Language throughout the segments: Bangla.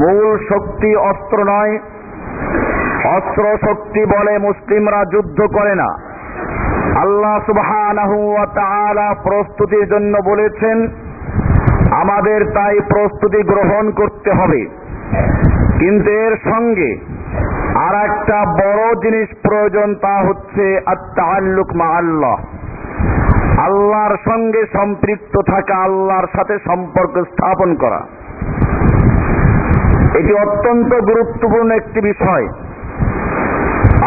মূল শক্তি অস্ত্র নয়। অস্ত্র শক্তি বলে মুসলিমরা যুদ্ধ করে না। আল্লাহ তাআলা প্রস্তুতির জন্য বলেছেন, আমাদের তাই প্রস্তুতি গ্রহণ করতে হবে। কিন্তু এর সঙ্গে আর একটা বড় জিনিস প্রয়োজন তা হচ্ছে আত্মাল্লুক মা আল্লাহ আল্লাহর সঙ্গে সম্পৃক্ত থাকা, আল্লাহর সাথে সম্পর্ক স্থাপন করা। এটি অত্যন্ত গুরুত্বপূর্ণ একটি বিষয়।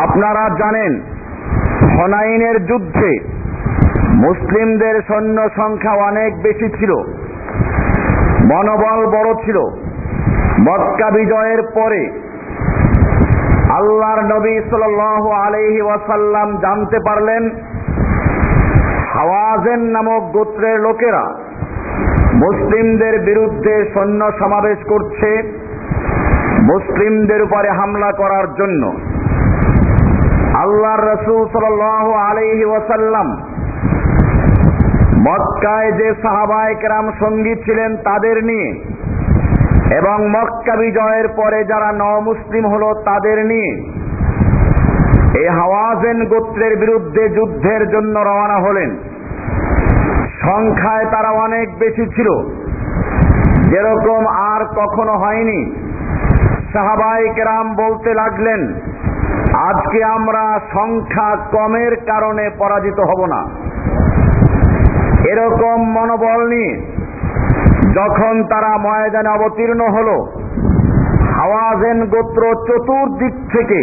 আপনারা জানেন, হনাইনের যুদ্ধে মুসলিমদের সৈন্য সংখ্যা অনেক বেশি ছিল, মনোবল বড় ছিল। মক্কা বিজয়ের পরে আল্লাহর নবী সাল আলহি ওয়াসাল্লাম জানতে পারলেন, হাওয়াজেন নামক গোত্রের লোকেরা মুসলিমদের বিরুদ্ধে সৈন্য সমাবেশ করছে। মুসলিমদের উপরে হামলা করার জন্য আল্লাহর রসুল সাল আলহি ওয়াসাল্লাম মক্কায় যে সাহাবায় কেরাম সঙ্গী ছিলেন তাদের নিয়ে এবং মক্কা বিজয়ের পরে যারা ন মুসলিম হলো তাদের নিয়ে এই হাওয়াজেন গোত্রের বিরুদ্ধে যুদ্ধের জন্য রওনা হলেন। সংখ্যায় তারা অনেক বেশি ছিল। যেরকম আর কখনো হয়নি। সাহাবাই কেরাম বলতে লাগলেন, আজকে আমরা সংখ্যা কমের কারণে পরাজিত হব না। এরকম মনোবল নিয়ে যখন তারা ময়দানে অবতীর্ণ হল, হাওয়াজেন গোত্র চতুর্দিক থেকে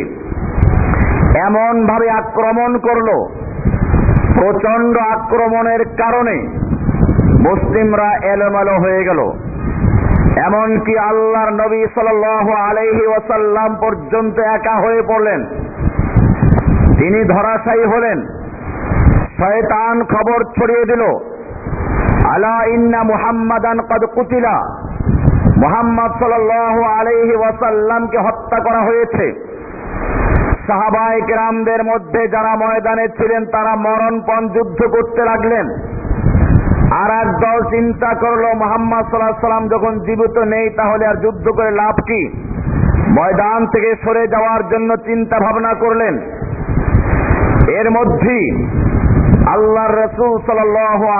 এমন ভাবে আক্রমণ করল প্রচণ্ড আক্রমণের কারণে মুসলিমরা এলোমেলো হয়ে গেল। এমনকি আল্লাহর নবী সাল আলহি ওয়াসাল্লাম পর্যন্ত একা হয়ে পড়লেন। তিনি ধরাশায়ী হলেন। শয়তান খবর ছড়িয়ে দিল। আলা ইন্না মুহাম্মাদান কদ কুতিলা। মুহাম্মদ সাল্লাল্লাহু আলাইহি ওয়াসাল্লামকে হত্যা করা হয়েছে। সাহাবাই কেরামদের মধ্যে যারা ময়দানে ছিলেন, তারা মরণপণ যুদ্ধ করতে লাগলেন। আর এক দল চিন্তা করল, মোহাম্মদ সাল্লাহ সাল্লাম যখন জীবিত নেই, তাহলে আর যুদ্ধ করে লাভ কি? ময়দান থেকে সরে যাওয়ার জন্য চিন্তা ভাবনা করলেন। এর মধ্যেই আল্লাহর রসুল সাল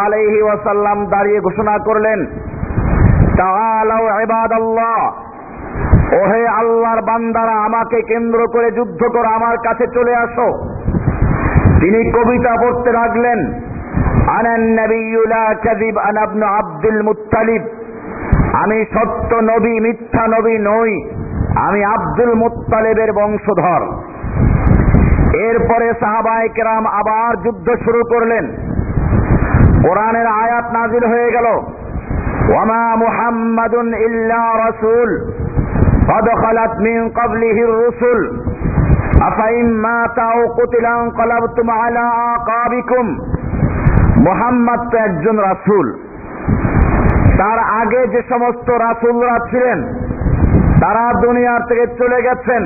আলাইহি ওয়াসাল্লাম দাঁড়িয়ে ঘোষণা করলেন ইবাদাল্লাহ, ওহে আল্লাহর বান্দারা, আমাকে কেন্দ্র করে যুদ্ধ করো, আমার কাছে চলে আসো। তিনি কবিতা পড়তে লাগলেন আনান নবিয়্যু লা কাযিব আনা ইবনু আব্দুল মুত্তালিব আমি সত্য নবী মিথ্যা নবী নই আমি আব্দুল মুত্তালিবের বংশধর এরপরে সাহাবাই কেরাম আবার যুদ্ধ শুরু করলেন কোরআনের আয়াত নাজিল হয়ে গেল ওয়ামা মুহাম্মাদুন ইল্লা রাসূল قد خلت من قبله الرسل أفإن مات أو قتل انقلبتم على أعقابكم মোহাম্মদ তো একজন রাসুল। তার আগে যে সমস্ত রাসূলরা ছিলেন, তারা দুনিয়ার থেকে চলে গেছেন।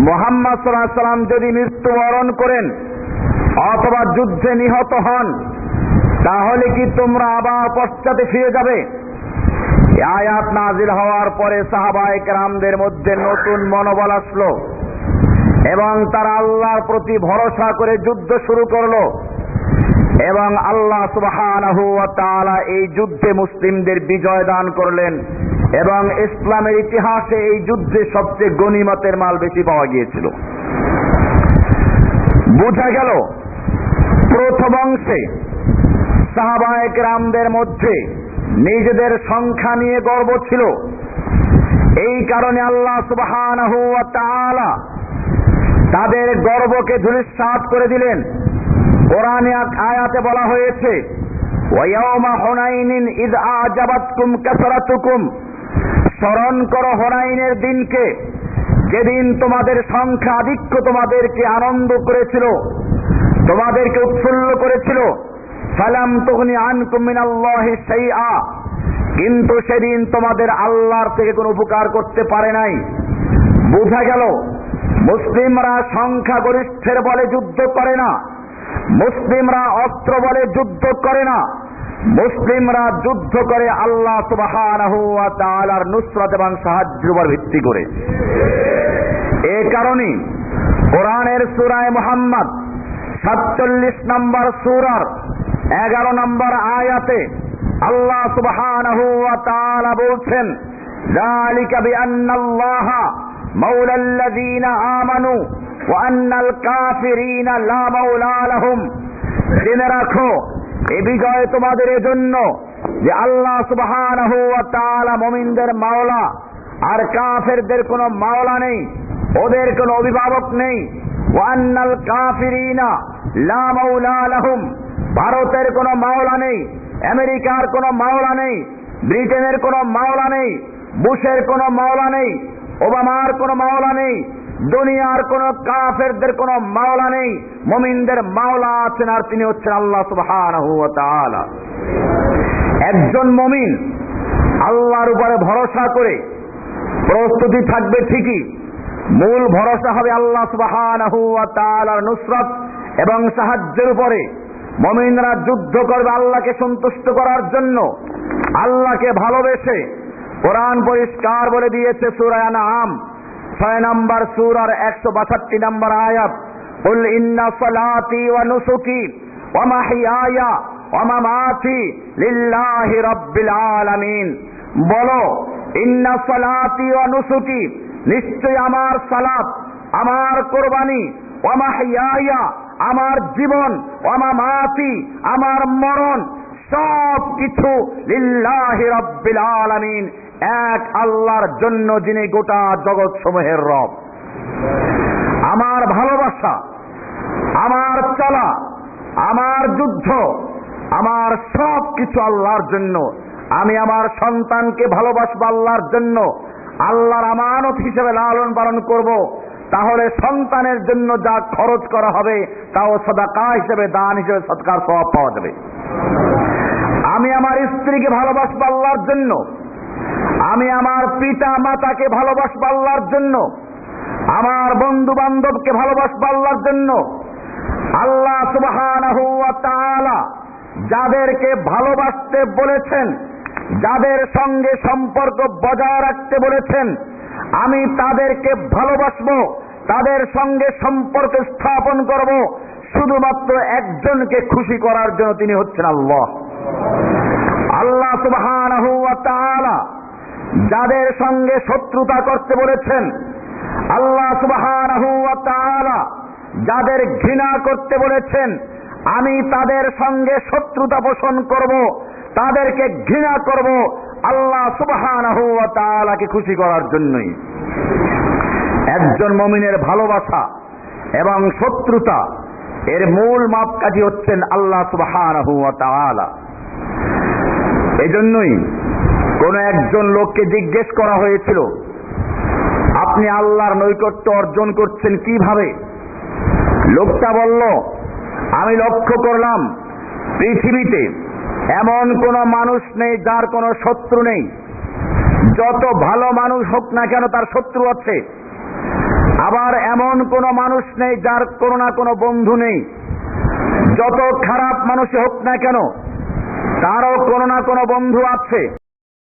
মোহাম্মদ সাল্লাহ সাল্লাম যদি মৃত্যুবরণ করেন, অথবা যুদ্ধে নিহত হন, তাহলে কি তোমরা আবার পশ্চাতে ফিরে যাবে? আয়াত নাজিল হওয়ার পরে সাহাবায়ে কেরামদের মধ্যে নতুন মনোবল আসলো এবং তারা আল্লাহর প্রতি ভরসা করে যুদ্ধ শুরু করল। এবং আল্লাহ সুবহানাহু এই যুদ্ধে মুসলিমদের বিজয় দান করলেন এবং ইসলামের ইতিহাসে এই যুদ্ধে সবচেয়ে গনিমতের মাল বেশি পাওয়া গিয়েছিল। বোঝা গেল, প্রথম অংশে সাহাবায়ক রামদের মধ্যে নিজেদের সংখ্যা নিয়ে গর্ব ছিল। এই কারণে আল্লাহ ওয়া তাদের গর্বকে ধূলিসাৎ করে দিলেন। কোরআনে আয়াতে বলা হয়েছে ওয়ায়াউমা হুনাইনিন ইদ আজাবাতকুম কাসরাতুকুম। স্মরণ করো হনাইনের দিনকে, যেদিন তোমাদের সংখ্যা আধিক্য তোমাদেরকে আনন্দ করেছিল, তোমাদেরকে উৎফুল্ল করেছিল। সালাম তখনি আনকুম মিনাল্লাহি শাইআ। কিন্তু সেদিন তোমাদের আল্লাহর থেকে কোনো উপকার করতে পারে নাই। বোঝা গেল, মুসলিমরা সংখ্যাগরিষ্ঠের বলে যুদ্ধ করে না। মুসলিমরা অস্ত্র বলে যুদ্ধ করে না মুসলিমরা যুদ্ধ করে আল্লাহ সুবহানাহু ওয়া তাআলার নুসরত এবং সাহায্যের উপর ভিত্তি করে এ কারণে কোরআনের সূরায় মুহাম্মদ সাতচল্লিশ নম্বর সূরার এগারো নম্বর আয়াতে আল্লাহ সুবহানাহু ওয়া তাআলা বলছেন ذلك بأن الله مولى الذين آمنوا ওয়ান্নাল কাফিরিনা লা মাওলা লাহুম জেনে রাখো, এ বিজয় তোমাদের এজন্য যে আল্লাহ সুবহানাহু ওয়া তাআলা মুমিনদের মাওলা, আর কাফেরদের কোনো মাওলা নেই, ওদের কোনো অভিভাবক নেই। ওয়ান্নাল কাফিরিনা লা মাওলা লাহুম ভারতের কোনো মাওলা নেই, আমেরিকার কোনো মাওলা নেই, ব্রিটেনের কোনো মাওলা নেই, বুশের কোনো মাওলা নেই, ওবামার কোনো মাওলা নেই দুনিয়ার কোন কাফেরদের কোন মাওলা নেই, মমিনদের মাওলা আছেন আর তিনি হচ্ছেন আল্লাহ সুবহানাহু ওয়া একজন মমিন আল্লাহর উপরে ভরসা করে প্রস্তুতি থাকবে ঠিকই, মূল ভরসা হবে আল্লাহ তাআলার নুসরত এবং সাহায্যের উপরে। মমিনরা যুদ্ধ করবে আল্লাহকে সন্তুষ্ট করার জন্য, আল্লাহকে ভালোবেসে। কোরআন পরিষ্কার বলে দিয়েছে সূরা আনআম ছয় নম্বর সূরার একশো বাষট্টি নম্বর আয়াত قل إن صلاتي ونسكي ومحياي ومماتي لله رب العالمين বলো ইন্না সালাতি ওয়া নুসুকি নিশ্চয় আমার সালাত আমার কোরবানি ওয়ামাহিয়ায়া আমার জীবন ওয়ামামাতি আমার মরণ সব কিছু লিল্লাহি রাব্বিল আলামিন এক আল্লাহর জন্য যিনি গোটা জগৎ সমূহের রব। আমার ভালোবাসা, আমার চলা, আমার যুদ্ধ, আমার সব কিছু আল্লাহর জন্য। আমি আমার সন্তানকে ভালোবাসবো আল্লাহর জন্য। আল্লাহর আমানত হিসেবে লালন পালন করব। তাহলে সন্তানের জন্য যা খরচ করা হবে, তাও সদাকা হিসেবে, দান হিসেবে, সৎকার স্বভাব পাওয়া যাবে। আমি আমার স্ত্রীকে ভালোবাসবো আল্লাহর জন্য। আমি আমার পিতা মাতাকে ভালোবাসবো আল্লাহর জন্য, আমার বন্ধু বান্ধবকে ভালোবাসবো আল্লাহর জন্য আল্লাহ তাআলা যাদেরকে ভালোবাসতে বলেছেন, যাদের সঙ্গে সম্পর্ক বজায় রাখতে বলেছেন, আমি তাদেরকে ভালোবাসবো, তাদের সঙ্গে সম্পর্ক স্থাপন করব, শুধুমাত্র একজনকে খুশি করার জন্য তিনি হচ্ছেন আল্লাহ। আল্লাহ তাআলা যাদের সঙ্গে শত্রুতা করতে বলেছেন, আল্লাহ তাআলা যাদের ঘৃণা করতে বলেছেন, আমি তাদের সঙ্গে শত্রুতা পোষণ করব, তাদেরকে ঘৃণা করব আল্লাহ তাআলাকে খুশি করার জন্যই। একজন মমিনের ভালোবাসা এবং শত্রুতা, এর মূল মাপকাঠি হচ্ছেন আল্লাহ ওয়া তাআলা। এজন্যই কোন একজন লোককে জিজ্ঞেস করা হয়েছিল, আপনি আল্লাহর নৈকট্য অর্জন করছেন কীভাবে? লোকটা বলল, আমি লক্ষ্য করলাম, পৃথিবীতে এমন কোন মানুষ নেই যার কোনো শত্রু নেই। যত ভালো মানুষ হোক না কেন তার শত্রু আছে। আবার এমন কোন মানুষ নেই যার কোনো না কোনো বন্ধু নেই। যত খারাপ মানুষ হোক না কেন, তারও কোনো না কোনো বন্ধু আছে।